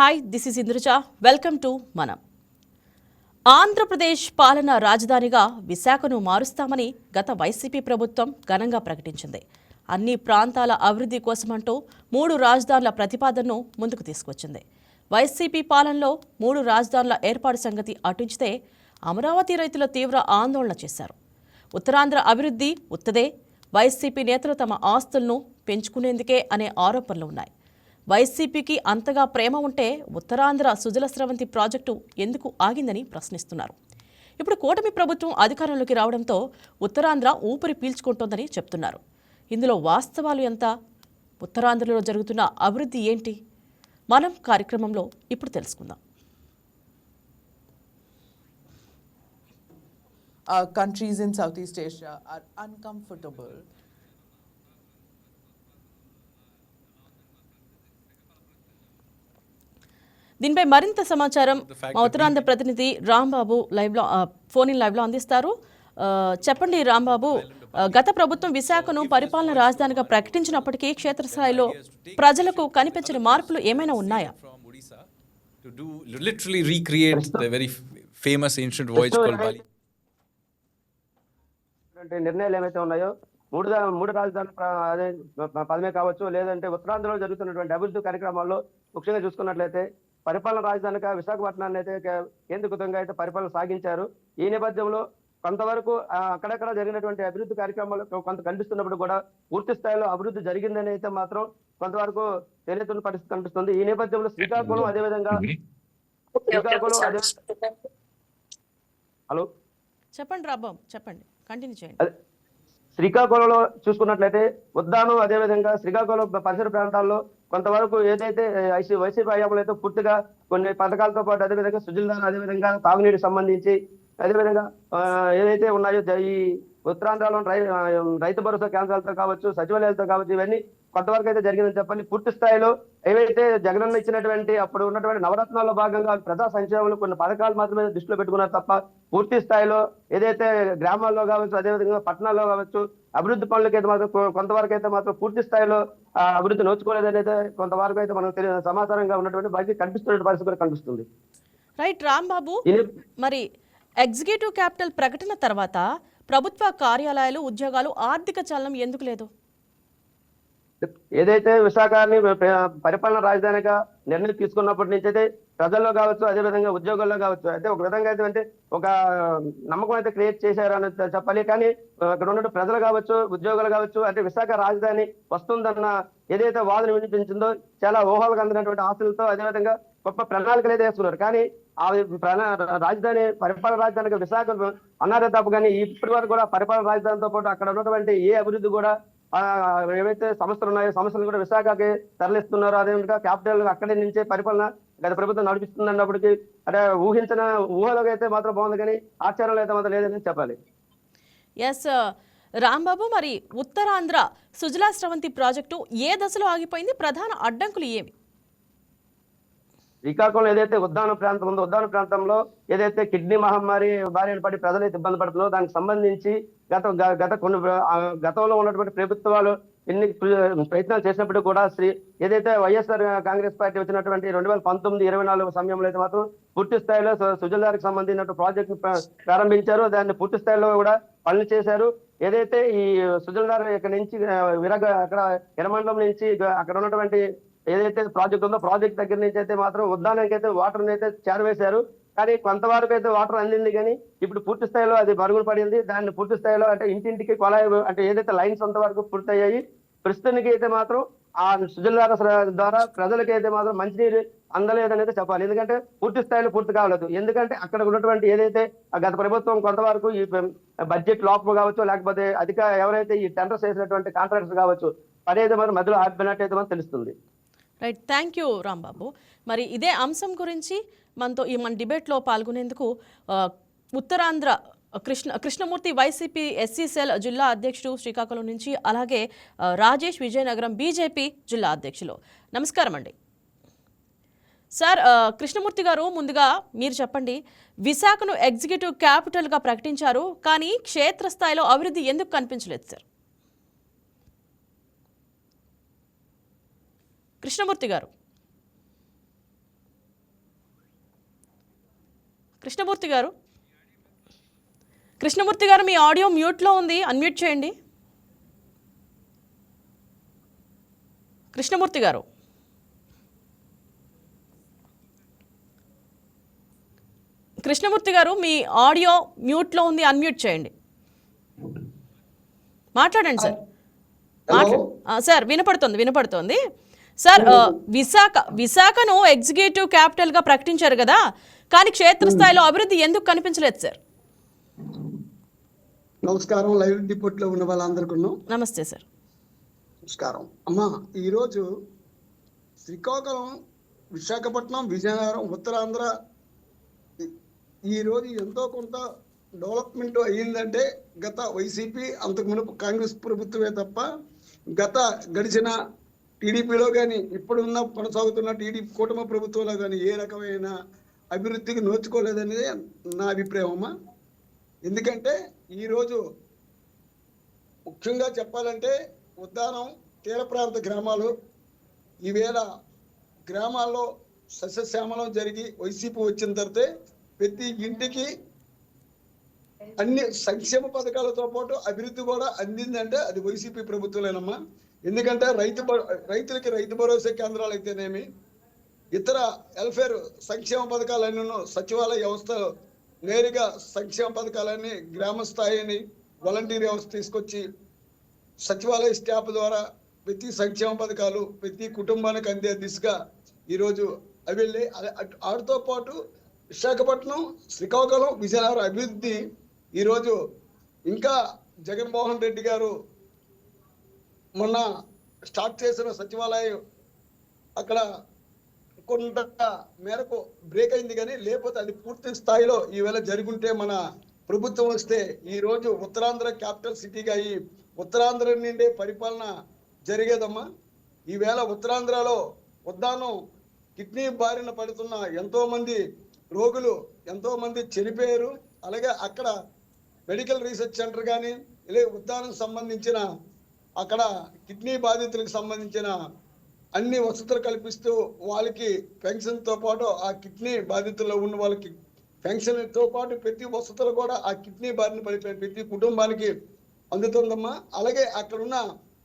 Hi this is Indraja welcome to మనం ఆంధ్రప్రదేశ్ పాలనా రాజధానిగా విశాఖను మారుస్తామని గత వైసీపీ ప్రభుత్వం ఘనంగా ప్రకటించింది. అన్ని ప్రాంతాల అభివృద్ధి కోసమంటూ మూడు రాజధానుల ప్రతిపాదనను ముందుకు తీసుకొచ్చింది. వైసీపీ పాలనలో మూడు రాజధానుల ఏర్పాటు సంగతి అటుంచితే అమరావతి రైతుల తీవ్ర ఆందోళన చేశారు. ఉత్తరాంధ్ర అభివృద్ధి ఉత్తదే. వైసీపీ నేతలు తమ ఆస్తులను పెంచుకునేందుకే అనే ఆరోపణలు ఉన్నాయి. వైసీపీకి అంతగా ప్రేమ ఉంటే ఉత్తరాంధ్ర సుజల స్రవంతి ప్రాజెక్టు ఎందుకు ఆగిందని ప్రశ్నిస్తున్నారు. ఇప్పుడు కూటమి ప్రభుత్వం అధికారంలోకి రావడంతో ఉత్తరాంధ్ర ఊపిరి పీల్చుకుంటోందని చెప్తున్నారు. ఇందులో వాస్తవాలు ఎంత? ఉత్తరాంధ్రలో జరుగుతున్న అభివృద్ధి ఏంటి? మనం కార్యక్రమంలో ఇప్పుడు తెలుసుకుందాం. Uh, countries in Southeast Asia are uncomfortable. దీనిపై మరింత సమాచారం మా ఉత్తరాంధ్ర ప్రతినిధి రాంబాబు లైవ్లో ఫోన్ ఇన్ లైవ్లో అందిస్తారు. చెప్పండి రాంబాబు గత ప్రభుత్వం విశాఖను పరిపాలన రాజధానిగా ప్రకటించినప్పటికీ క్షేత్రస్థాయిలో ప్రజలకు కనిపించిన మార్పులు ఏమైనా ఉన్నాయా? నిర్ణయాలు ఏమైతే ఉన్నాయో మూడు మూడు ప- పదమే కావచ్చు. లేదంటే ఉత్తరాంధ్రలో జరుగుతున్నటువంటి అభివృద్ధి కార్యక్రమాల్లో ముఖ్యంగా చూసుకున్నట్లయితే పరిపాలన రాజధానిగా విశాఖపట్నాన్ని అయితే కేంద్రీకృతంగా అయితే పరిపాలన సాగించారు. ఈ నేపథ్యంలో కొంతవరకు అక్కడక్కడ జరిగినటువంటి అభివృద్ధి కార్యక్రమాలు కొంత కనిపిస్తున్నప్పుడు కూడా పూర్తి స్థాయిలో అభివృద్ధి జరిగిందని అయితే మాత్రం కొంతవరకు తెలియతున్న పరిస్థితి కనిపిస్తుంది. ఈ నేపథ్యంలో శ్రీకాకుళం అదేవిధంగా శ్రీకాకుళం అదే హలో? చెప్పండి రాంబాబు చెప్పండి. కంటిన్యూ చేయండి. అదే శ్రీకాకుళంలో చూసుకున్నట్లయితే ఉద్దానం అదేవిధంగా శ్రీకాకుళం పరిసర ప్రాంతాల్లో కొంతవరకు ఏదైతే వైసీపీ హయాంలో అయితే పూర్తిగా కొన్ని పథకాలతో పాటు అదేవిధంగా సుజిల్దాన్ అదేవిధంగా తాగునీటికి సంబంధించి అదేవిధంగా ఏదైతే ఉన్నాయో ఈ ఉత్తరాంధ్రలో రై రైతు భరోసా కేంద్రాలతో కావచ్చు సచివాలయాలతో కావచ్చు ఇవన్నీ కొంతవరకు అయితే జరిగిందని చెప్పండి. పూర్తి స్థాయిలో ఏవైతే జగనన్న ఇచ్చినటువంటి అప్పుడు ఉన్నటువంటి నవరత్నాల్లో భాగంగా ప్రజా సంక్షేమంలో కొన్ని పథకాలు మాత్రమే దృష్టిలో పెట్టుకున్నారు తప్ప పూర్తి స్థాయిలో ఏదైతే గ్రామాల్లో కావచ్చు అదేవిధంగా పట్టణాల్లో కావచ్చు అభివృద్ధి పనులకి అయితే మాత్రం కొంతవరకు అయితే మాత్రం పూర్తి స్థాయిలో అభివృద్ధి నోచుకోలేదని అయితే కొంతవరకు అయితే మనకు తెలియ సమాచారంగా ఉన్నటువంటి బయటికి కనిపిస్తున్న పరిస్థితి కూడా కనిపిస్తుంది. రైట్. రాంబాబు మరి ఎగ్జిక్యూటివ్ క్యాపిటల్ ప్రకటన తర్వాత ప్రభుత్వ కార్యాలయాలు ఉద్యోగాలు ఆర్థిక చలనం ఎందుకు లేదు? ఏదైతే విశాఖని పరిపాలన రాజధానిగా నిర్ణయం తీసుకున్నప్పటి నుంచి అయితే ప్రజల్లో కావచ్చు అదే విధంగా ఉద్యోగాల్లో కావచ్చు అయితే ఒక విధంగా అయితే అంటే ఒక నమ్మకం అయితే క్రియేట్ చేశారని చెప్పాలి. కానీ అక్కడ ఉన్న ప్రజలు కావచ్చు ఉద్యోగులు కావచ్చు అంటే విశాఖ రాజధాని వస్తుందన్న ఏదైతే వాదన వినిపించిందో చాలా ఊహలకు అందినటువంటి ఆశలతో అదేవిధంగా గొప్ప ప్రణాళికలు అయితే వేసుకున్నారు. కానీ ఆ రాజధాని పరిపాలన రాజధానిగా విశాఖ అన్నారే తప్ప కానీ ఇప్పటి వరకు కూడా పరిపాలన రాజధానితో పాటు అక్కడ ఉన్నటువంటి ఏ అభివృద్ధి కూడా ఏవైతే సంస్థలు ఉన్నాయో సంస్థలు కూడా విశాఖకి తరలిస్తున్నారు. అదేవిధంగా క్యాపిటల్ అక్కడి నుంచే పరిపాలన గత ప్రభుత్వం నడిపిస్తుంది అన్నప్పటికీ అంటే ఊహించిన ఊహలోకి అయితే మాత్రం బాగుంది కానీ ఆచారంలో అయితే మాత్రం లేదని చెప్పాలి. ఎస్ uh, రాంబాబు మరి ఉత్తరాంధ్ర సుజలా స్రవంతి ప్రాజెక్టు ఏ దశలో ఆగిపోయింది? ప్రధాన అడ్డంకులు ఏమి శ్రీకాకుళం ఏదైతే ఉద్దాన ప్రాంతం ఉందో ఉద్దాన ప్రాంతంలో ఏదైతే కిడ్నీ మహమ్మారి బారిన పడి ప్రజలు అయితే ఇబ్బంది పడుతున్నారో దానికి సంబంధించి గత గత కొన్ని గతంలో ఉన్నటువంటి ప్రభుత్వాలు ఎన్ని ప్రయత్నాలు చేసినప్పుడు కూడా శ్రీ ఏదైతే వైఎస్ఆర్ కాంగ్రెస్ పార్టీ వచ్చినటువంటి రెండు వేల పంతొమ్మిది ఇరవై నాలుగు సమయంలో అయితే మాత్రం పూర్తి స్థాయిలో సు- సంబంధించిన ప్రాజెక్ట్ ప్రారంభించారు. దాన్ని పూర్తి స్థాయిలో కూడా పనులు చేశారు. ఏదైతే ఈ సుజలధార ఇక్కడ నుంచి విరగ అక్కడ ఎర్రమండలం నుంచి అక్కడ ఉన్నటువంటి ఏదైతే ప్రాజెక్ట్ ఉందో ప్రాజెక్ట్ దగ్గర నుంచి అయితే మాత్రం ఉద్దానానికి అయితే వాటర్ అయితే చేరవేశారు కానీ కొంతవరకు అయితే వాటర్ అందింది కానీ ఇప్పుడు పూర్తి స్థాయిలో అది మరుగున పడింది. దాన్ని పూర్తి స్థాయిలో అంటే ఇంటింటికి కొలాయి అంటే ఏదైతే లైన్స్ అంతవరకు పూర్తయ్యాయి ప్రస్తుతానికి అయితే మాత్రం ఆ సుజలధార ద్వారా ప్రజలకి అయితే మాత్రం మంచినీరు అందలేదనేది చెప్పాలి. ఎందుకంటే పూర్తి స్థాయిలో పూర్తి కావలేదు. ఎందుకంటే అక్కడ ఉన్నటువంటి ఏదైతే గత ప్రభుత్వం కొంతవరకు ఈ బడ్జెట్ లోపం కావచ్చు లేకపోతే అధిక ఎవరైతే ఈ టెండర్స్ వేసినటువంటి కాంట్రాక్టర్స్ కావచ్చు అదే మరి మధ్యలో ఆపినట్టయితే మనకు తెలుస్తుంది. రైట్ థ్యాంక్ యూ రాంబాబు మరి ఇదే అంశం గురించి మనతో ఈ మన డిబేట్లో పాల్గొనేందుకు Uttarandhra Krishna Krishnamurthy YCP SC cell జిల్లా అధ్యక్షుడు శ్రీకాకుళం నుంచి అలాగే రాజేష్ విజయనగరం బీజేపీ జిల్లా అధ్యక్షులు. నమస్కారం అండి. సార్ కృష్ణమూర్తి గారు ముందుగా మీరు చెప్పండి విశాఖను ఎగ్జిక్యూటివ్ క్యాపిటల్గా ప్రకటించారు కానీ క్షేత్రస్థాయిలో అభివృద్ధి ఎందుకు కనిపించలేదు సార్? కృష్ణమూర్తి గారు. కృష్ణమూర్తి గారు. కృష్ణమూర్తి గారు మీ ఆడియో మ్యూట్లో ఉంది అన్మ్యూట్ చేయండి. కృష్ణమూర్తి గారు. కృష్ణమూర్తి గారు మీ ఆడియో మ్యూట్లో ఉంది అన్మ్యూట్ చేయండి. మాట్లాడండి సార్. సార్ వినపడుతుంది వినపడుతుంది. సార్ విశాఖ విశాఖను ఎగ్జిక్యూటివ్ క్యాపిటల్గా ప్రకటించారు కదా కానీ క్షేత్రస్థాయిలో అభివృద్ధి ఎందుకు కనిపించలేదు సార్? నమస్కారం లైవ్ డిపోట్లో ఉన్న వాళ్ళందరికీ నమస్తే సార్. నమస్కారం. అమ్మా ఈరోజు శ్రీకాకుళం విశాఖపట్నం విజయనగరం ఉత్తరాంధ్ర ఈ- ఈరోజు ఎంతో కొంత డెవలప్మెంట్ అయ్యిందంటే గత వైసీపీ అంతకు మునుపు కాంగ్రెస్ ప్రభుత్వమే తప్ప గత గడిచిన టీడీపీలో కానీ ఇప్పుడున్న కొనసాగుతున్న టీడీపీ కూటమి ప్రభుత్వంలో కానీ ఏ రకమైన అభివృద్ధికి నోచుకోలేదనేది నా అభిప్రాయం అమ్మా. ఎందుకంటే ఈరోజు ముఖ్యంగా చెప్పాలంటే ఉద్దానం తీర ప్రాంత గ్రామాలు ఈవేళ గ్రామాల్లో సస్యశ్యామలం జరిగి వైసీపీ వచ్చిన తర్వాత ప్రతి ఇంటికి అన్ని సంక్షేమ పథకాలతో పాటు అభివృద్ధి కూడా అందిందంటే అది వైసీపీ ప్రభుత్వమేనమ్మా ఎందుకంటే రైతు రైతులకి రైతు భరోసా కేంద్రాలు అయితేనేమి ఇతర వెల్ఫేర్ సంక్షేమ పథకాలన్నీ సచివాలయ వ్యవస్థ నేరుగా సంక్షేమ పథకాలన్నీ గ్రామ స్థాయిని వాలంటీర్ వ్యవస్థ తీసుకొచ్చి సచివాలయ స్టాఫ్ ద్వారా ప్రతి సంక్షేమ పథకాలు ప్రతి కుటుంబానికి అందే దిశగా ఈరోజు అవి వెళ్ళి అటు- వాటితో పాటు విశాఖపట్నం శ్రీకాకుళం విజయనగరం అభివృద్ధి ఈరోజు ఇంకా జగన్మోహన్ రెడ్డి గారు మొన్న స్టార్ట్ చేసిన సచివాలయం అక్కడ కొంత మేరకు బ్రేక్ అయింది కానీ లేకపోతే అది పూర్తి స్థాయిలో ఈవేళ జరుగుంటే మన ప్రభుత్వం వస్తే ఈరోజు ఉత్తరాంధ్ర క్యాపిటల్ సిటీగా అయ్యి ఉత్తరాంధ్ర నుండే పరిపాలన జరిగేదమ్మా. ఈవేళ ఉత్తరాంధ్రలో ఉద్దానం కిడ్నీ బారిన పడుతున్న ఎంతోమంది రోగులు ఎంతోమంది చనిపోయారు. అలాగే అక్కడ మెడికల్ రీసెర్చ్ సెంటర్ కానీ లేదా ఉద్దానం సంబంధించిన అక్కడ కిడ్నీ బాధితులకు సంబంధించిన అన్ని వసతులు కల్పిస్తూ వాళ్ళకి పెన్షన్తో పాటు ఆ కిడ్నీ బాధితుల్లో ఉన్న వాళ్ళకి పెన్షన్తో పాటు ప్రతి వసతులు కూడా ఆ కిడ్నీ బారిన పడిపోయిన ప్రతి కుటుంబానికి అందుతుందమ్మా. అలాగే అక్కడ ఉన్న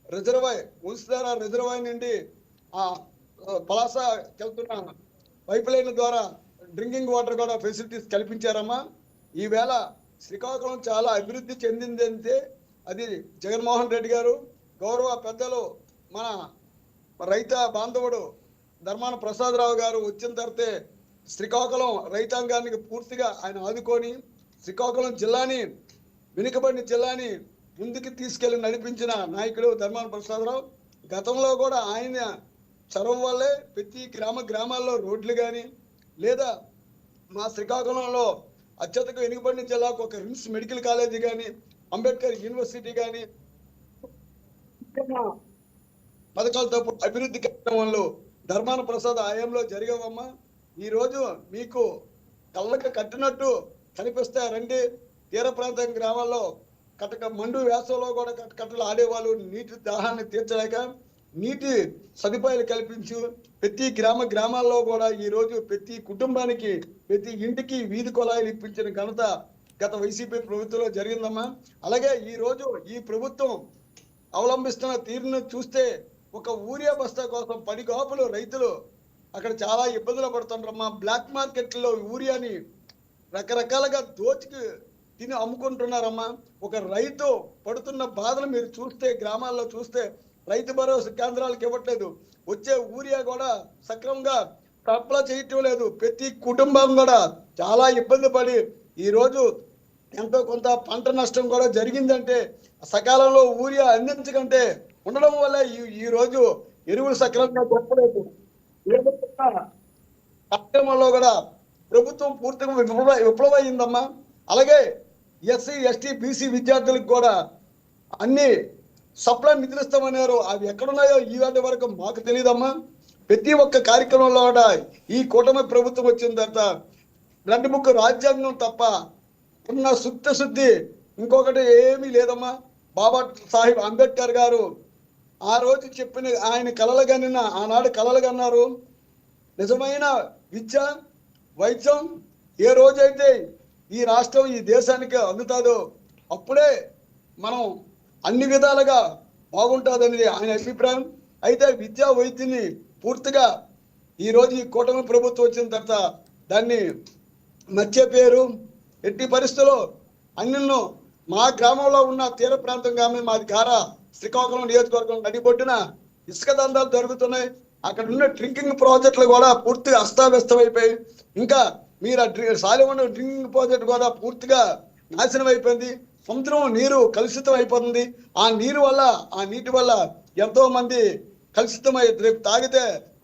రిజర్వాయర్ వంశధార రిజర్వాయర్ నుండి ఆ పలాస పలాసకి వెళ్తున్న పైప్ లైన్ ద్వారా డ్రింకింగ్ వాటర్ కూడా ఫెసిలిటీస్ కల్పించారమ్మా. ఈవేళ శ్రీకాకుళం చాలా అభివృద్ధి చెందిందంటే అది జగన్మోహన్ రెడ్డి గారు గౌరవ పెద్దలు మన రైత బాంధవుడు ధర్మాన ప్రసాదరావు గారు వచ్చిన తర్వాతే శ్రీకాకుళం రైతాంగానికి పూర్తిగా ఆయన ఆదుకొని శ్రీకాకుళం జిల్లాని వెనుకబడిన జిల్లాని ముందుకు తీసుకెళ్ళి నడిపించిన నాయకుడు ధర్మాన ప్రసాదరావు. గతంలో కూడా ఆయన చొరవ వల్లే ప్రతి గ్రామ గ్రామాల్లో రోడ్లు కానీ లేదా మా శ్రీకాకుళంలో అత్యధిక వెనుకబడిన జిల్లాకు ఒక రిమ్స్ మెడికల్ కాలేజీ కానీ అంబేద్కర్ యూనివర్సిటీ కానీ పథకాలతో అభివృద్ధి కార్యక్రమంలో ధర్మాన ప్రసాద్ ఆయంలో జరిగావమ్మా. ఈ రోజు మీకు కళ్ళకు కట్టినట్టు కనిపిస్తే రండి. తీర ప్రాంతం గ్రామాల్లో కటక మండు వేసవిలో కూడా కట్టలు ఆడేవాళ్ళు నీటి దాహాన్ని తీర్చలేక నీటి సదుపాయాలు కల్పించు. ప్రతి గ్రామ గ్రామాల్లో కూడా ఈ రోజు ప్రతి కుటుంబానికి ప్రతి ఇంటికి వీధి కుళాయిలు ఇప్పించిన ఘనత గత వైసీపీ ప్రభుత్వంలో జరిగిందమ్మా. అలాగే ఈ రోజు ఈ ప్రభుత్వం అవలంబిస్తున్న తీరును చూస్తే ఒక ఊరియా బస్తా కోసం పది కాపులు రైతులు అక్కడ చాలా ఇబ్బందులు పడుతుంటారమ్మా బ్లాక్ మార్కెట్లో ఊరియాని రకరకాలుగా దోచుకు తిని అమ్ముకుంటున్నారమ్మా. ఒక రైతు పడుతున్న బాధలు మీరు చూస్తే గ్రామాల్లో చూస్తే రైతు భరోసా కేంద్రాలకు ఇవ్వట్లేదు. వచ్చే ఊరియా కూడా సక్రమంగా సప్లై చేయటం లేదు. ప్రతి కుటుంబం కూడా చాలా ఇబ్బంది పడి ఈ రోజు ఎంతో కొంత పంట నష్టం కూడా జరిగిందంటే సకాలంలో ఊరియా అందించకంటే ఉండడం వల్ల ఈ ఈ రోజు ఎరువులు సకాలంగా దొరకలేదు. కార్యక్రమంలో కూడా ప్రభుత్వం పూర్తిగా విప్లవ విప్లవమైందమ్మా. అలాగే ఎస్సీ ఎస్టీ బీసీ విద్యార్థులకు కూడా అన్ని సప్లై నిధులు ఇస్తామన్నారు అవి ఎక్కడున్నాయో ఈ వాటి వరకు మాకు తెలియదమ్మా ప్రతి ఒక్క కార్యక్రమంలో కూడా ఈ కూటమి ప్రభుత్వం వచ్చిన తర్వాత రెండు ముక్క రాజ్యాంగం తప్ప ఉన్న శుద్ధ శుద్ధి. ఇంకొకటి ఏమీ లేదమ్మా. బాబా సాహెబ్ అంబేద్కర్ గారు ఆ రోజు చెప్పిన ఆయన కలలు కనిన ఆనాడు కలలు కన్నారు నిజమైన విద్య వైద్యం ఏ రోజైతే ఈ రాష్ట్రం ఈ దేశానికి అందుతుందో అప్పుడే మనం అన్ని విధాలుగా బాగుంటుందనేది ఆయన అభిప్రాయం. అయితే విద్యా వైద్యుని పూర్తిగా ఈరోజు ఈ కూటమి ప్రభుత్వం వచ్చిన తర్వాత దాన్ని మర్చిపోయారు. పేరు ఎట్టి పరిస్థితుల్లో అన్నిలను మా గ్రామంలో ఉన్న తీర ప్రాంతం కానీ మాది గారా శ్రీకాకుళం నియోజకవర్గం నడిబొడ్డున ఇసుక దందాలు జరుగుతున్నాయి. అక్కడ ఉన్న డ్రింకింగ్ ప్రాజెక్టులు కూడా పూర్తిగా అస్తావ్యస్తం ఇంకా మీరు ఆ డ్రి సాలివన డ్రింకింగ్ ప్రాజెక్ట్ కూడా పూర్తిగా నాశనం అయిపోయింది సముద్రం నీరు కలుషితం అయిపోతుంది ఆ నీరు వల్ల ఆ నీటి వల్ల ఎంతో మంది కలుషితమై రేపు తాగితే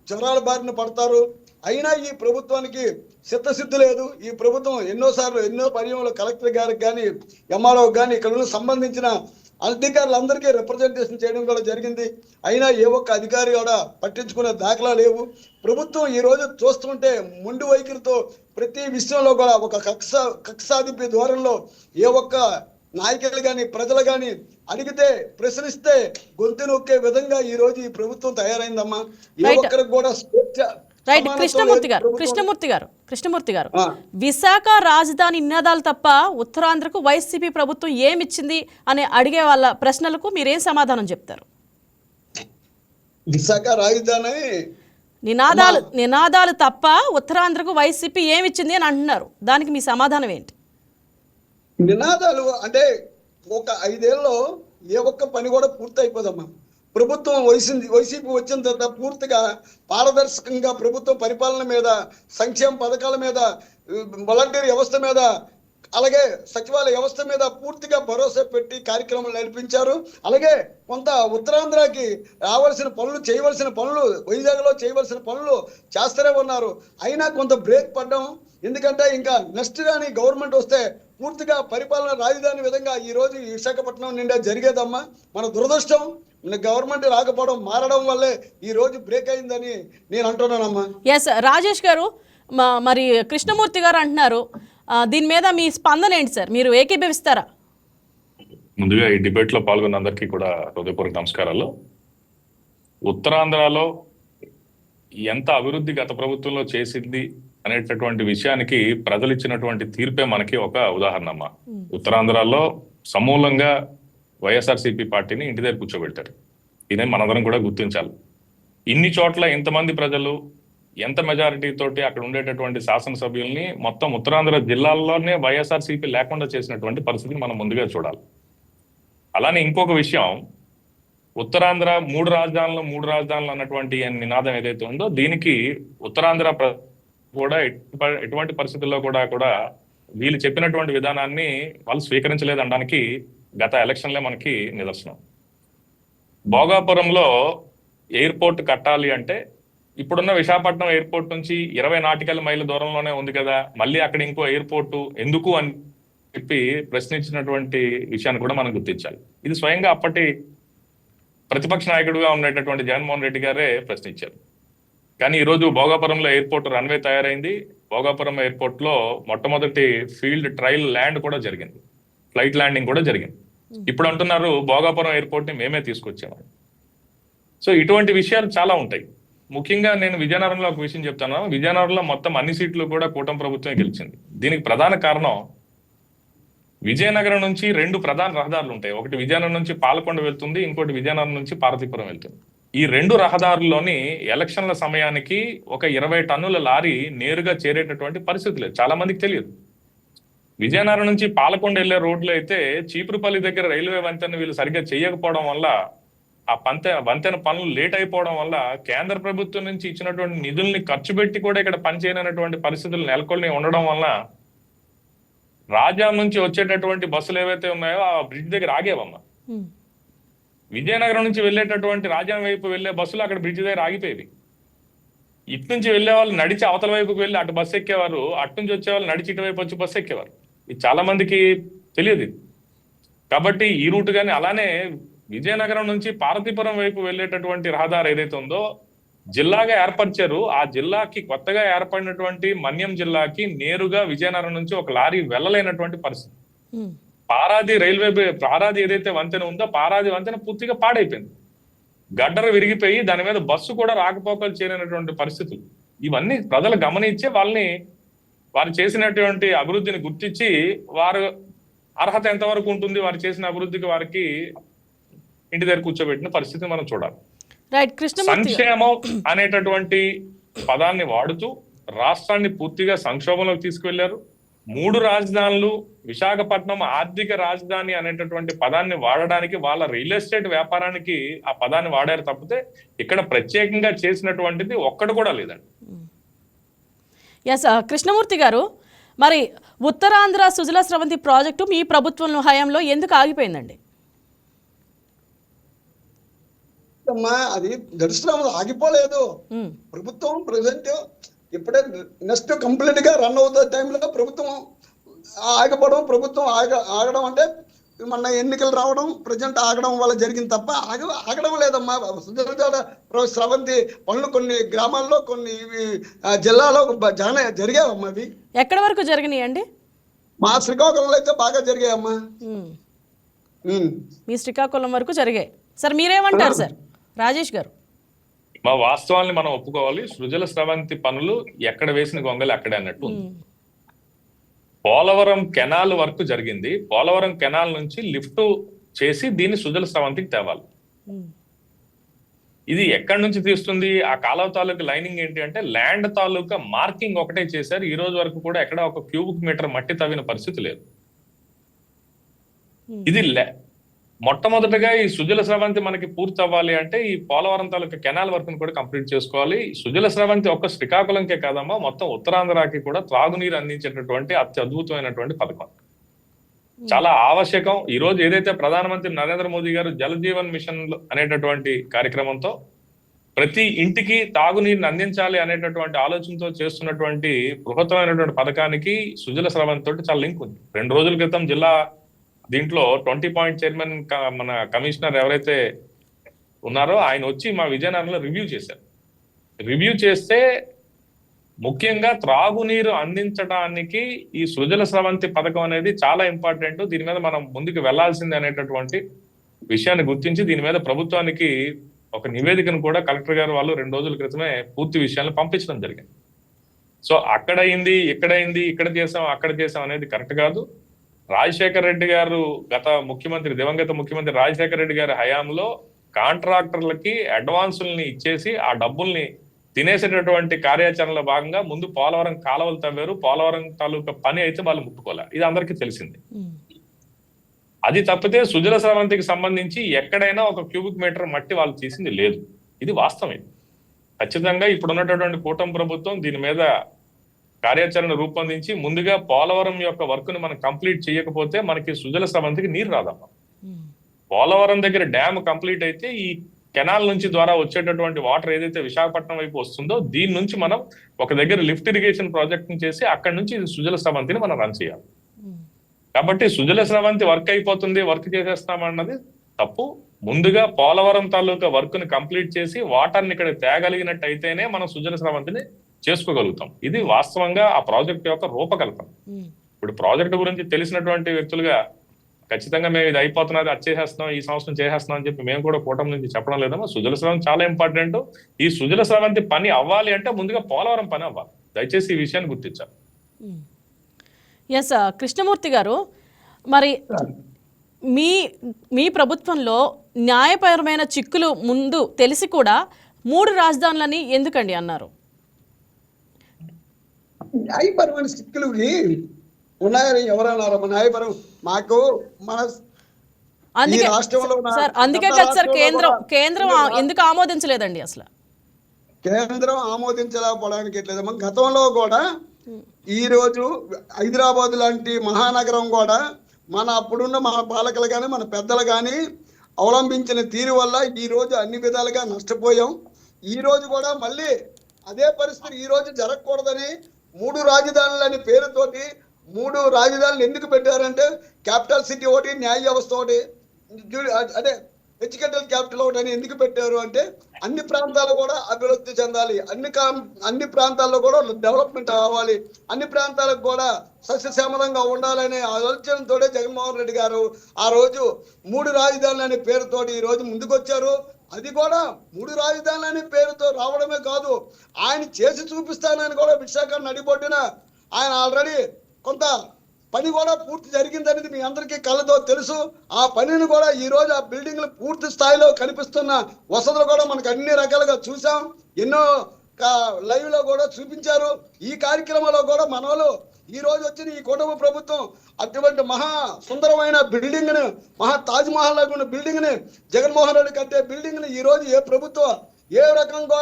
జ్వరాల బారిన పడతారు. అయినా ఈ ప్రభుత్వానికి చిత్తశుద్ధి లేదు. ఈ ప్రభుత్వం ఎన్నోసార్లు ఎన్నో పర్యంలో కలెక్టర్ గారికి కానీ ఎంఆర్ఓ కానీ ఇక్కడ ఉన్న సంబంధించిన అధికారులందరికీ రిప్రజెంటేషన్ చేయడం కూడా జరిగింది. అయినా ఏ ఒక్క అధికారి కూడా పట్టించుకునే దాఖలా లేవు. ప్రభుత్వం ఈ రోజు చూస్తుంటే మొండి వైఖరితో ప్రతి విషయంలో కూడా ఒక కక్ష కక్షాధిపి ధోరణిలో ఏ ఒక్క నాయకులు కానీ ప్రజలు కానీ అడిగితే ప్రశ్నిస్తే గొంతు నొక్కే విధంగా ఈ రోజు ఈ ప్రభుత్వం తయారైందమ్మా. ఏ. ఒక్కరికి కూడా స్వేచ్ఛ రైట్ కృష్ణమూర్తి గారు. కృష్ణమూర్తి గారు కృష్ణమూర్తి గారు. విశాఖ రాజధాని నినాదాలు తప్ప ఉత్తరాంధ్రకు వైసీపీ ప్రభుత్వం ఏమిచ్చింది అని అడిగే వాళ్ళ ప్రశ్నలకు మీరేం సమాధానం చెప్తారు విశాఖ రాజధాని నినాదాలు నినాదాలు తప్ప ఉత్తరాంధ్రకు వైసీపీ ఏమిచ్చింది అని అంటున్నారు దానికి మీ సమాధానం ఏంటి నినాదాలు అంటే ఒక ఐదేళ్ళలో ఏ ఒక్క పని కూడా పూర్తి అయిపోదమ్మా ప్రభుత్వం వయసింది వైసీపీ వచ్చిన తర్వాత పూర్తిగా పారదర్శకంగా ప్రభుత్వ పరిపాలన మీద సంక్షేమ పథకాల మీద వాలంటీర్ వ్యవస్థ మీద అలాగే సచివాలయ వ్యవస్థ మీద పూర్తిగా భరోసా పెట్టి కార్యక్రమాలు నడిపించారు. అలాగే కొంత ఉత్తరాంధ్రకి రావాల్సిన పనులు చేయవలసిన పనులు వైజాగ్లో చేయవలసిన పనులు చేస్తూనే ఉన్నారు. అయినా కొంత బ్రేక్ పడ్డం. ఎందుకంటే ఇంకా నెక్స్ట్ కానీ గవర్నమెంట్ వస్తే పూర్తిగా పరిపాలన రాజధాని విధంగా ఈ రోజు విశాఖపట్నం నిండా జరిగేదమ్మా. మన దురదృష్టం గవర్నమెంట్ రాకపోవడం మారడం వల్లే ఈ రోజు బ్రేక్ అయిందని నేను అంటున్నానమ్మా. ఎస్ రాజేష్ గారు మ- మరి కృష్ణమూర్తి గారు అంటున్నారు. దీని మీద మీ స్పందన ఏంటి సార్? మీరు ఏకీభవిస్తారా? ముందుగా ఈ డిబేట్లో పాల్గొన్న అందరికీ కూడా హృదయపూర్వక నమస్కారాలు. ఉత్తరాంధ్రలో ఎంత అభివృద్ధి గత ప్రభుత్వంలో చేసింది అనేటటువంటి విషయానికి ప్రజలు ఇచ్చినటువంటి తీర్పే మనకి ఒక ఉదాహరణ అమ్మా ఉత్తరాంధ్రలో సమూలంగా వైఎస్ఆర్సీపీ పార్టీని ఇంటి దగ్గర కూర్చోబెట్టారు. ఇదే మనందరం కూడా గుర్తించాలి. ఇన్ని చోట్ల ఎంతమంది ప్రజలు ఎంత మెజారిటీ తోటి అక్కడ ఉండేటటువంటి శాసనసభ్యుల్ని మొత్తం ఉత్తరాంధ్ర జిల్లాల్లోనే వైఎస్ఆర్సీపీ లేకుండా చేసినటువంటి పరిస్థితిని మనం ముందుగా చూడాలి. అలానే ఇంకొక విషయం ఉత్తరాంధ్ర మూడు రాజధానులు మూడు రాజధానులు అన్నటువంటి నినాదం ఏదైతే ఉందో దీనికి ఉత్తరాంధ్ర ప్ర- కూడా ఎటువంటి పరిస్థితుల్లో కూడా కూడా వీళ్ళు చెప్పినటువంటి విధానాన్ని వాళ్ళు స్వీకరించలేదనడానికి గత ఎలక్షన్లే మనకి నిదర్శనం. భోగాపురంలో ఎయిర్పోర్ట్ కట్టాలి అంటే ఇప్పుడున్న విశాఖపట్నం ఎయిర్పోర్ట్ నుంచి ఇరవై నాటికల్ మైళ్ళ దూరంలోనే ఉంది కదా మళ్ళీ అక్కడ ఇంకో ఎయిర్పోర్టు ఎందుకు అని చెప్పి ప్రశ్నించినటువంటి విషయాన్ని కూడా మనం గుర్తించాలి. ఇది స్వయంగా అప్పటి ప్రతిపక్ష నాయకుడిగా ఉండేటటువంటి జగన్మోహన్ రెడ్డి గారే ప్రశ్నించారు. కానీ ఈ రోజు భోగాపురంలో ఎయిర్పోర్ట్ రన్వే తయారైంది. భోగాపురం ఎయిర్పోర్ట్లో మొట్టమొదటి ఫీల్డ్ ట్రయల్ ల్యాండ్ కూడా జరిగింది. ఫ్లైట్ ల్యాండింగ్ కూడా జరిగింది. ఇప్పుడు అంటున్నారు భోగాపురం ఎయిర్పోర్ట్ని మేమే తీసుకొచ్చామని. సో ఇటువంటి విషయాలు చాలా ఉంటాయి. ముఖ్యంగా నేను విజయనగరంలో ఒక విషయం చెప్తాను. విజయనగరంలో మొత్తం అన్ని సీట్లు కూడా కూటమి ప్రభుత్వమే గెలిచింది. దీనికి ప్రధాన కారణం విజయనగరం నుంచి రెండు ప్రధాన రహదారులు ఉంటాయి. ఒకటి విజయనగరం నుంచి పాలకొండ వెళ్తుంది. ఇంకోటి విజయనగరం నుంచి పార్వతీపురం వెళ్తుంది. ఈ రెండు రహదారుల్లోని ఎలక్షన్ల సమయానికి ఒక ఇరవై టన్నుల లారీ నేరుగా చేరేటటువంటి పరిస్థితి లేదు. చాలా మందికి తెలియదు. విజయనగరం నుంచి పాలకొండ వెళ్ళే రోడ్లు అయితే చీపురుపల్లి దగ్గర రైల్వే వంతెన వీళ్ళు సరిగ్గా చేయకపోవడం వల్ల ఆ పంతె వంతెన పనులు లేట్ అయిపోవడం వల్ల కేంద్ర ప్రభుత్వం నుంచి ఇచ్చినటువంటి నిధుల్ని ఖర్చు పెట్టి కూడా ఇక్కడ పనిచేయనటువంటి పరిస్థితులు నెలకొని ఉండడం వల్ల రాజా నుంచి వచ్చేటటువంటి బస్సులు ఏవైతే ఉన్నాయో ఆ బ్రిడ్జ్ దగ్గర ఆగేవమ్మా. విజయనగరం నుంచి వెళ్ళేటటువంటి రాజా వైపు వెళ్ళే బస్సులు అక్కడ బ్రిడ్జ్ దగ్గర ఆగిపోయేవి. ఇటు నుంచి వెళ్ళే వాళ్ళు నడిచి అవతల వైపుకి వెళ్ళి అటు బస్సు ఎక్కేవారు అటు నుంచి వచ్చేవాళ్ళు నడిచి ఇటువైపు వచ్చి బస్సు ఎక్కేవారు. ఇది చాలా మందికి తెలియదు కాబట్టి ఈ రూట్ కానీ అలానే విజయనగరం నుంచి పార్వతీపురం వైపు వెళ్ళేటటువంటి రహదారి ఏదైతే ఉందో జిల్లాగా ఏర్పరిచారు. ఆ జిల్లాకి కొత్తగా ఏర్పడినటువంటి మన్యం జిల్లాకి నేరుగా విజయనగరం నుంచి ఒక లారీ వెళ్ళలేనటువంటి పరిస్థితి. పారాది రైల్వే పారాది ఏదైతే వంతెన ఉందో పారాది వంతెన పూర్తిగా పాడైపోయింది. గడ్డర విరిగిపోయి దాని మీద బస్సు కూడా రాకపోకలు చేయలేనటువంటి పరిస్థితులు. ఇవన్నీ ప్రజలు గమనించే వాళ్ళని వారు చేసినటువంటి అభివృద్ధిని గుర్తించి వారు అర్హత ఎంతవరకు ఉంటుంది వారు చేసిన అభివృద్ధికి వారికి ఇంటి దగ్గర కూర్చోబెట్టిన పరిస్థితి మనం చూడాలి. సంక్షేమం అనేటటువంటి పదాన్ని వాడుతూ రాష్ట్రాన్ని పూర్తిగా సంక్షోభంలోకి తీసుకువెళ్ళారు మూడు రాజధానులు విశాఖపట్నం ఆర్థిక రాజధాని అనేటటువంటి పదాన్ని వాడడానికి వాళ్ళ రియల్ ఎస్టేట్ వ్యాపారానికి ఆ పదాన్ని వాడారు తప్పితే ఇక్కడ ప్రత్యేకంగా చేసినటువంటిది ఒక్కడు కూడా లేదండి. ఎస్ ఆ, కృష్ణమూర్తి గారు మరి ఉత్తరాంధ్ర సుజల స్రవంతి ప్రాజెక్టు మీ ప్రభుత్వం హయాంలో ఎందుకు ఆగిపోయిందండి? అది దర్శనం ఆగిపోలేదు. ఉమ్, ప్రభుత్వం ప్రజెంట్ ఇప్పుడే నెక్స్ట్ కంప్లీట్గా రన్ అవుతున్న టైంలో ప్రభుత్వం ఆగపడం ప్రభుత్వం ఆగ ఆగడం అంటే మొన్న ఎన్నికలు రావడం ప్రజెంట్ ఆగడం వల్ల జరిగింది తప్ప ఆగ ఆగడం లేదమ్మా స్రవంతి పనులు కొన్ని గ్రామాల్లో కొన్ని జిల్లాలో చాలా జరిగాయమ్మా అవి. ఎక్కడి వరకు జరిగినాయండి మా శ్రీకాకుళంలో అయితే బాగా జరిగాయమ్మా. మీ శ్రీకాకుళం వరకు జరిగాయి. సార్ మీరేమంటారు సార్? రాజేష్ గారు. మా వాస్తవాల్ని మనం ఒప్పుకోవాలి. సృజల స్రవంతి పనులు ఎక్కడ వేసిన గొంగలి అక్కడే అన్నట్టు పోలవరం కెనాల్ వర్క్ జరిగింది. పోలవరం కెనాల్ నుంచి లిఫ్ట్ చేసి దీన్ని సుజల స్రవంతికి తేవాలి. ఇది ఎక్కడి నుంచి తీస్తుంది? ఆ కాలువ తాలూకా లైనింగ్ ఏంటి అంటే ల్యాండ్ తాలూకా మార్కింగ్ ఒకటే చేశారు. ఈ రోజు వరకు కూడా ఎక్కడ ఒక క్యూబిక్ మీటర్ మట్టి తవ్విన పరిస్థితి లేదు. ఇది మొట్టమొదటగా ఈ సుజల స్రవంతి మనకి పూర్తి అవ్వాలి అంటే ఈ పోలవరం తాలూకా కెనాల్ వర్క్ కూడా కంప్లీట్ చేసుకోవాలి. సుజల స్రవంతి ఒక్క శ్రీకాకుళంకే కాదమ్మా మొత్తం ఉత్తరాంధ్రకి కూడా త్రాగునీరు అందించేటటువంటి అత్యద్భుతమైనటువంటి పథకం. చాలా ఆవశ్యకం. ఈ రోజు ఏదైతే ప్రధానమంత్రి నరేంద్ర మోదీ గారు జల జీవన్ మిషన్ అనేటటువంటి కార్యక్రమంతో ప్రతి ఇంటికి తాగునీరుని అందించాలి అనేటటువంటి ఆలోచనతో చేస్తున్నటువంటి బృహత్తమైనటువంటి పథకానికి సుజల స్రవంతి తోటి చాలా లింక్ ఉంది. రెండు రోజుల క్రితం జిల్లా దీంట్లో ట్వంటీ పాయింట్ చైర్మన్ మన కమిషనర్ ఎవరైతే ఉన్నారో ఆయన వచ్చి మా విజయనగరంలో రివ్యూ చేశారు. రివ్యూ చేస్తే ముఖ్యంగా త్రాగునీరు అందించడానికి ఈ సృజల స్రవంతి పథకం అనేది చాలా ఇంపార్టెంట్. దీని మీద మనం ముందుకు వెళ్ళాల్సింది అనేటటువంటి విషయాన్ని గుర్తించి దీని మీద ప్రభుత్వానికి ఒక నివేదికను కూడా కలెక్టర్ గారు వాళ్ళు రెండు రోజుల క్రితమే పూర్తి విషయాలను పంపించడం జరిగింది. సో అక్కడ అయింది ఇక్కడ అయింది ఇక్కడ చేసాం అక్కడ చేసాం అనేది కరెక్ట్ కాదు. రాజశేఖర్ రెడ్డి గారు గత ముఖ్యమంత్రి దివంగత ముఖ్యమంత్రి రాజశేఖర రెడ్డి గారి హయాంలో కాంట్రాక్టర్లకి అడ్వాన్సుల్ని ఇచ్చేసి ఆ డబ్బుల్ని తినేసేటటువంటి కార్యాచరణలో భాగంగా ముందు పోలవరం కాలువలు తవ్వారు. పోలవరం తాలూకా పని అయితే వాళ్ళు ముట్టుకోలే. ఇది అందరికీ తెలిసింది. అది తప్పితే సుజల స్రవంతికి సంబంధించి ఎక్కడైనా ఒక క్యూబిక్ మీటర్ మట్టి వాళ్ళు తీసింది లేదు. ఇది వాస్తవం ఇది. ఖచ్చితంగా ఇప్పుడు ఉన్నటువంటి కూటమి ప్రభుత్వం దీని మీద కార్యాచరణ రూపొందించి ముందుగా పోలవరం యొక్క వర్క్ని మనం కంప్లీట్ చేయకపోతే మనకి సుజల స్రవంతికి నీరు రాదమ్మా. పోలవరం దగ్గర డ్యామ్ కంప్లీట్ అయితే ఈ కెనాల్ నుంచి ద్వారా వచ్చేటటువంటి వాటర్ ఏదైతే విశాఖపట్నం వైపు వస్తుందో దీని నుంచి మనం ఒక దగ్గర లిఫ్ట్ ఇరిగేషన్ ప్రాజెక్ట్ని చేసి అక్కడ నుంచి సుజల స్రవంతిని మనం రన్ చేయాలి. కాబట్టి సుజల స్రవంతి వర్క్ అయిపోతుంది వర్క్ చేసేస్తామన్నది తప్పు. ముందుగా పోలవరం తాలూకా వర్క్ని కంప్లీట్ చేసి వాటర్ని ఇక్కడ తేగలిగినట్టు అయితేనే మనం సుజల స్రవంతిని చేసుకోగలుగుతాం. ఇది వాస్తవంగా ఆ ప్రాజెక్ట్ యొక్క రూపకల్పన. ఇప్పుడు ప్రాజెక్ట్ గురించి తెలిసినటువంటి వ్యక్తులుగా ఖచ్చితంగా మేము ఇది అయిపోతున్నది అది చేసేస్తున్నాం ఈ సంవత్సరం చేసేస్తున్నాం అని చెప్పి మేము కూడా కూటమి నుంచి చెప్పడం లేదమ్మా. సుజల స్రవంతి చాలా ఇంపార్టెంట్. ఈ సుజల స్రవంతి పని అవ్వాలి అంటే ముందుగా పోలవరం పని అవ్వాలి. దయచేసి ఈ విషయాన్ని గుర్తించాలి. ఎస్ కృష్ణమూర్తి గారు మరి మీ మీ ప్రభుత్వంలో న్యాయపరమైన చిక్కులు ముందు తెలిసి కూడా మూడు రాజధానులని ఎందుకండి అన్నారు? న్యాయపరమైన సిక్కులకి ఉన్నాయని ఎవరన్నారమ్మా న్యాయపరం మాకు మన అందుకే రాష్ట్రంలో ఉన్న సార్ అందుకే గత కదా సార్ రాష్ట్రంలో కేంద్రం కూడా కేంద్రం ఆ- ఇలా ఎందుకు ఆమోదించలేదండి అసలు? కేంద్రం ఆమోదించలేకపోవడానికి ఎట్లేదమ్మా? గతంలో కూడా ఈ రోజు హైదరాబాద్ లాంటి మహానగరం కూడా మన అప్పుడున్న మన పాలకులు కానీ మన పెద్దలు కానీ అవలంబించిన తీరు వల్ల ఈ రోజు అన్ని విధాలుగా నష్టపోయాం. ఈ రోజు కూడా మళ్ళీ అదే పరిస్థితి ఈ రోజు జరగకూడదని మూడు రాజధానులు అనే పేరుతోటి మూడు రాజధానులు ఎందుకు పెట్టారంటే క్యాపిటల్ సిటీ ఒకటి న్యాయ వ్యవస్థ ఒకటి. అదే ఎడ్యుకేటల్ క్యాపిటల్ ఒకటి అని ఎందుకు పెట్టారు అంటే అన్ని ప్రాంతాలు కూడా అభివృద్ధి చెందాలి. అన్ని అన్ని ప్రాంతాల్లో కూడా డెవలప్మెంట్ అవ్వాలి. అన్ని ప్రాంతాలకు కూడా సస్యశ్యామలంగా ఉండాలనే ఆలోచనతోనే జగన్మోహన్ రెడ్డి గారు ఆ రోజు మూడు రాజధానులు అనే పేరుతోటి ఈ రోజు ముందుకొచ్చారు. అది కూడా మూడు రాజధానులు అనే పేరుతో రావడమే కాదు ఆయన చేసి చూపిస్తానని కూడా విశాఖ నడిబొడ్డున ఆయన ఆల్రెడీ కొంత పని కూడా పూర్తి జరిగిందనేది మీ అందరికీ కళ్ళతో తెలుసు. ఆ పనిని కూడా ఈ రోజు ఆ బిల్డింగ్లు పూర్తి స్థాయిలో కనిపిస్తున్న వసతులు కూడా మనకు అన్ని రకాలుగా చూసాం ఎన్నో లైవ్లో కూడా చూపించారు. ఈ కార్యక్రమంలో కూడా మన వాళ్ళు ఈ రోజు వచ్చిన ఈ కుటుంబ ప్రభుత్వం అటువంటి మహా సుందరమైన బిల్డింగ్ని మహా తాజ్ మహల్ లాగా ఉన్న బిల్డింగ్ని జగన్మోహన్ రెడ్డి కట్టే బిల్డింగ్ని ఈ రోజు ఏ ప్రభుత్వం ఏ రకంగా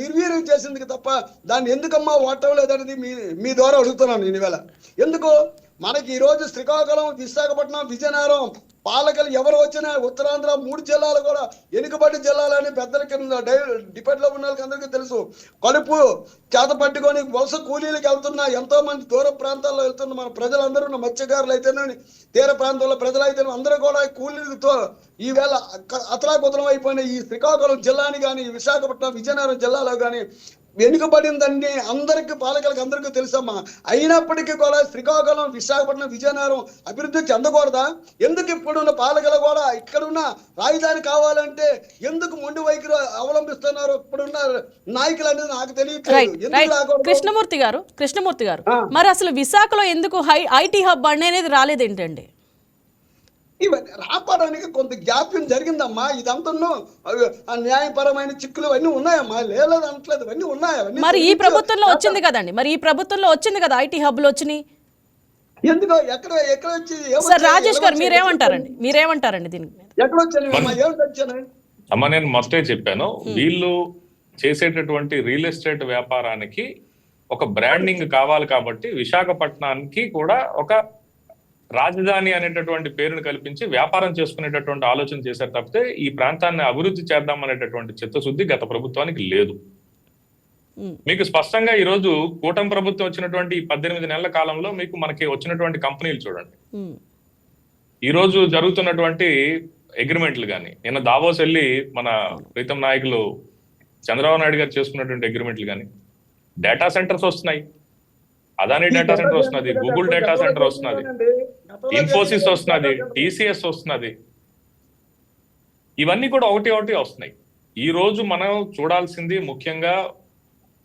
నిర్వీర్యం చేసింది తప్ప దాన్ని ఎందుకమ్మా వాడటం లేదనేది మీ మీ ద్వారా అడుగుతున్నాను నేను ఈవేళ ఎందుకు? మనకి ఈరోజు శ్రీకాకుళం విశాఖపట్నం విజయనగరం పాలకలు ఎవరు వచ్చినా ఉత్తరాంధ్ర మూడు జిల్లాలు కూడా వెనుకబడి జిల్లాలని పెద్దల కింద డిపెండ్ ఉన్న వాళ్ళకి అందరికీ తెలుసు. కలుపు చేత పట్టుకొని వలస కూలీలకు వెళ్తున్న ఎంతో మంది దూర ప్రాంతాల్లో వెళ్తున్న మన ప్రజలందరూ ఉన్న మత్స్యకారులు అయితేనే తీర ప్రాంతంలో ప్రజలు అయితే అందరూ కూడా కూలీలతో ఈవేళ అతలాకుతలం అయిపోయిన ఈ శ్రీకాకుళం జిల్లాని కానీ విశాఖపట్నం విజయనగరం జిల్లాలో కానీ వెనుకబడిందండి అందరికి పాలకులకు అందరికీ తెలుసమ్మా. అయినప్పటికీ కూడా శ్రీకాకుళం విశాఖపట్నం విజయనగరం అభివృద్ధి చెందకూడదా? ఎందుకు ఇప్పుడున్న పాలకులు కూడా ఇక్కడున్న రాజధాని కావాలంటే ఎందుకు మొండి వైఖరి అవలంబిస్తున్నారు? ఇప్పుడున్న నాయకులు అనేది నాకు రాకూడదు? కృష్ణమూర్తి గారు కృష్ణమూర్తి గారు. మరి అసలు విశాఖలో ఎందుకు హై ఐటీ హబ్ అనేది రాలేదేంటండి? ఇవన్నీ రాపడానికి కొంత జాప్యం జరిగిందమ్మా. ఇదంతా న్యాయపరమైన చిక్కులు అన్నీ ఉన్నాయమ్మా. లేదు అనట్లేదు ఇవన్నీ ఉన్నాయి. అవన్నీ మరి ఈ ప్రభుత్వంలో వచ్చింది కదండి. మరి ఈ ప్రభుత్వంలో వచ్చింది కదా ఐటీ హబ్లు వచ్చినాయి ఎందుకో ఎక్కడ ఎక్కడ వచ్చి? సార్ రాజేష్ గారు మీరేమంటారండి? మీరేమంటారండి దీనికి? వచ్చాయి? ఎక్కడ వచ్చాను అమ్మా ఏమిటి వచ్చాను అమ్మ నేను మస్టే చెప్పాను. వీళ్ళు చేసేటటువంటి రియల్ ఎస్టేట్ వ్యాపారానికి ఒక బ్రాండింగ్ కావాలి కాబట్టి విశాఖపట్నానికి కూడా ఒక రాజధాని అనేటటువంటి పేరును కల్పించి వ్యాపారం చేసుకునేటటువంటి ఆలోచన చేశారు తప్పితే ఈ ప్రాంతాన్ని అభివృద్ధి చేద్దాం అనేటటువంటి చిత్తశుద్ధి గత ప్రభుత్వానికి లేదు. మీకు స్పష్టంగా ఈ రోజు కూటమి ప్రభుత్వం వచ్చినటువంటి ఈ పద్దెనిమిది నెలల కాలంలో మీకు మనకి వచ్చినటువంటి కంపెనీలు చూడండి. ఈ రోజు జరుగుతున్నటువంటి అగ్రిమెంట్లు కానీ నిన్న దావోస్ వెళ్ళి మన ప్రీతం నాయకులు చంద్రబాబు నాయుడు గారు చేసుకున్నటువంటి అగ్రిమెంట్లు కానీ డేటా సెంటర్స్ వస్తున్నాయి అదాని డేటా సెంటర్ వస్తున్నది గూగుల్ డేటా సెంటర్ వస్తున్నది ఇన్ఫోసిస్ వస్తున్నది టీసీఎస్ వస్తున్నది. ఇవన్నీ కూడా ఒకటి ఒకటి వస్తున్నాయి. ఈ రోజు మనం చూడాల్సింది ముఖ్యంగా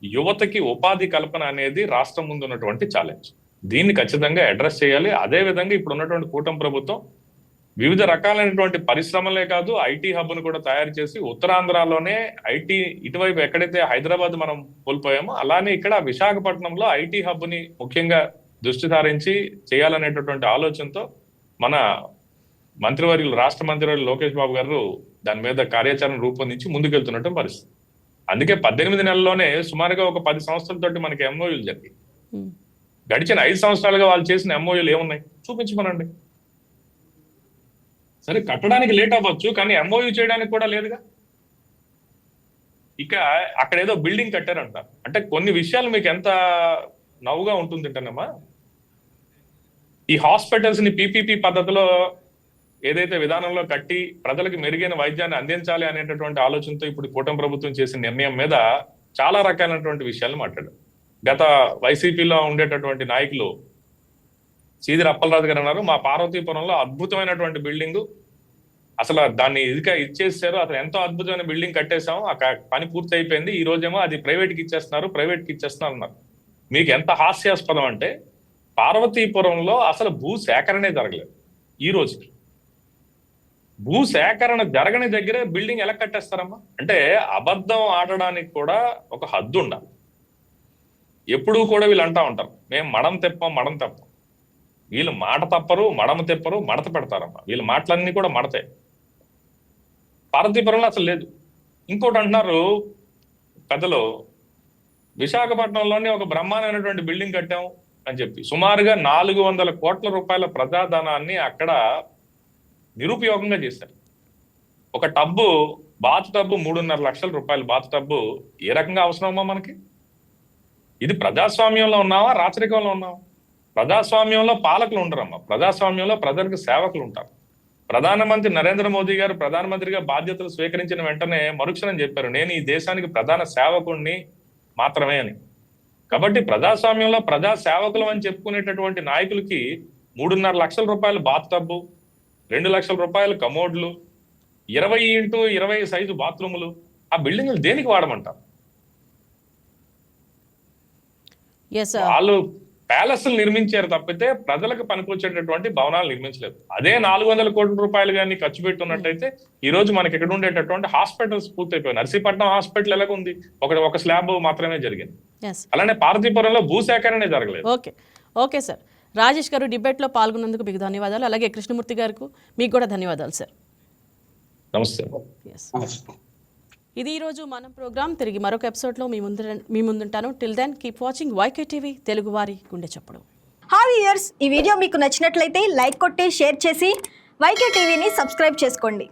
యువతకి ఉపాధి కల్పన అనేది రాష్ట్రం ముందు ఉన్నటువంటి ఛాలెంజ్ దీన్ని ఖచ్చితంగా అడ్రస్ చేయాలి. అదే విధంగా ఇప్పుడు ఉన్నటువంటి కూటమి ప్రభుత్వం వివిధ రకాలైనటువంటి పరిశ్రమలే కాదు ఐటీ హబ్ను కూడా తయారు చేసి ఉత్తరాంధ్రలోనే ఐటీ ఇటువైపు ఎక్కడైతే హైదరాబాద్ మనం కోల్పోయామో అలానే ఇక్కడ విశాఖపట్నంలో ఐటీ హబ్ని ముఖ్యంగా దృష్టి సారించి చేయాలనేటటువంటి ఆలోచనతో మన మంత్రివర్యులు రాష్ట్ర మంత్రివర్యులు లోకేష్ బాబు గారు దాని మీద కార్యాచరణ రూపొందించి ముందుకెళ్తున్నట్టు పరిస్థితి. అందుకే పద్దెనిమిది నెలల్లోనే సుమారుగా ఒక పది సంవత్సరాలతోటి మనకి ఎంఓయూలు జరిగాయి. గడిచిన ఐదు సంవత్సరాలుగా వాళ్ళు చేసిన ఎంఓయూలు ఏమున్నాయి? చూపించమనండి. సరే కట్టడానికి లేట్ అవ్వచ్చు కానీ ఎంఓయూ చేయడానికి కూడా లేదుగా. ఇక అక్కడ ఏదో బిల్డింగ్ కట్టారంట. అంటే కొన్ని విషయాలు మీకు ఎంత నవ్వుగా ఉంటుందంటేనమ్మా ఈ హాస్పిటల్స్ని పీపీపీ పద్ధతిలో ఏదైతే విధానంలో కట్టి ప్రజలకు మెరుగైన వైద్యాన్ని అందించాలి అనేటటువంటి ఆలోచనతో ఇప్పుడు కూటమి ప్రభుత్వం చేసిన నిర్ణయం మీద చాలా రకాలైనటువంటి విషయాలు మాట్లాడారు. గత వైసీపీలో ఉండేటటువంటి నాయకులు సీదిరి అప్పలరాజు గారు అన్నారు మా పార్వతీపురంలో అద్భుతమైనటువంటి బిల్డింగ్. అసలు దాన్ని ఇదిగా ఇచ్చేసారు అసలు ఎంతో అద్భుతమైన బిల్డింగ్ కట్టేశాము ఆ పని పూర్తి అయిపోయింది ఈ రోజేమో అది ప్రైవేట్కి ఇచ్చేస్తున్నారు ప్రైవేట్కి ఇచ్చేస్తున్నారు అన్నారు. మీకు ఎంత హాస్యాస్పదం అంటే పార్వతీపురంలో అసలు భూ సేకరణే జరగలేదు ఈ రోజుకి. భూ సేకరణ జరగని దగ్గరే బిల్డింగ్ ఎలా కట్టేస్తారమ్మా? అంటే అబద్ధం ఆడడానికి కూడా ఒక హద్దు ఉండాలి. ఎప్పుడూ కూడా వీళ్ళు అంటా ఉంటారు మేము మడం తెప్పం మడం తెప్పం. వీళ్ళు మాట తప్పరు మడమ తెప్పరు మడత పెడతారమ్మా. వీళ్ళ మాటలన్నీ కూడా మడతాయి పార్వతీపురంలో అసలు లేదు. ఇంకోటి అంటున్నారు పెద్దలు విశాఖపట్నంలోనే ఒక బ్రహ్మాండమైనటువంటి బిల్డింగ్ కట్టాం అని చెప్పి. సుమారుగా నాలుగు వందల కోట్ల రూపాయల ప్రజాధనాన్ని అక్కడ నిరుపయోగంగా చేశారు. ఒక టబ్బు బాత్ టబ్బు మూడున్నర లక్షల రూపాయలు బాత్ టబ్బు ఏ రకంగా అవసరమా మనకి? ఇది ప్రజాస్వామ్యంలో ఉన్నావా రాచరికంలో ఉన్నావా? ప్రజాస్వామ్యంలో పాలకులు ఉండరమ్మా. ప్రజాస్వామ్యంలో ప్రజలకు సేవకులు ఉంటారు. ప్రధానమంత్రి నరేంద్ర మోదీ గారు ప్రధానమంత్రిగా బాధ్యతలు స్వీకరించిన వెంటనే మరుక్షణం చెప్పారు. నేను ఈ దేశానికి ప్రధాన సేవకుణ్ణి మాత్రమే అని. కాబట్టి ప్రజాస్వామ్యంలో ప్రజా సేవకులు అని చెప్పుకునేటటువంటి నాయకులకి మూడున్నర లక్షల రూపాయలు బాత్ టబ్బు రెండు లక్షల రూపాయలు కమోడ్లు ఇరవై ఇంటూ ఇరవై సైజు బాత్రూములు ఆ బిల్డింగ్లు దేనికి వాడమంటారు? వాళ్ళు ప్యాలెస్ నిర్మించారు తప్పితే ప్రజలకు పనికొచ్చేటటువంటి భవనాలు నిర్మించలేదు. అదే నాలుగు వందల కోట్ల రూపాయలు కానీ ఖర్చు పెట్టున్నట్టయితే ఈ రోజు మనకి ఇక్కడ ఉండేటటువంటి హాస్పిటల్స్ పూర్తయిపోయాయి. నర్సీపట్నం హాస్పిటల్ ఎలాగ ఉంది? ఒక ఒక స్లాబ్ మాత్రమే జరిగింది. అలానే పార్వతీపురంలో భూసేకరణే జరగలేదు. ఓకే. Okay sir. రాజేష్ గారు డిబేట్లో పాల్గొన్నందుకు మీకు ధన్యవాదాలు. అలాగే కృష్ణమూర్తి గారికి మీకు కూడా ధన్యవాదాలు సార్. నమస్తే ఎస్ ఇది ఈరోజు మనం ప్రోగ్రామ్ తిరిగి మరొక ఎపిసోడ్లో మీ ముందు మీ ముందుంటాను. Till then keep watching YK TV తెలుగువారి గుండె చప్పుడు. హాయ్ ఇయర్స్ ఈ వీడియో మీకు నచ్చినట్లయితే లైక్ కొట్టి షేర్ చేసి వైకే టీవీని సబ్స్క్రైబ్ చేసుకోండి.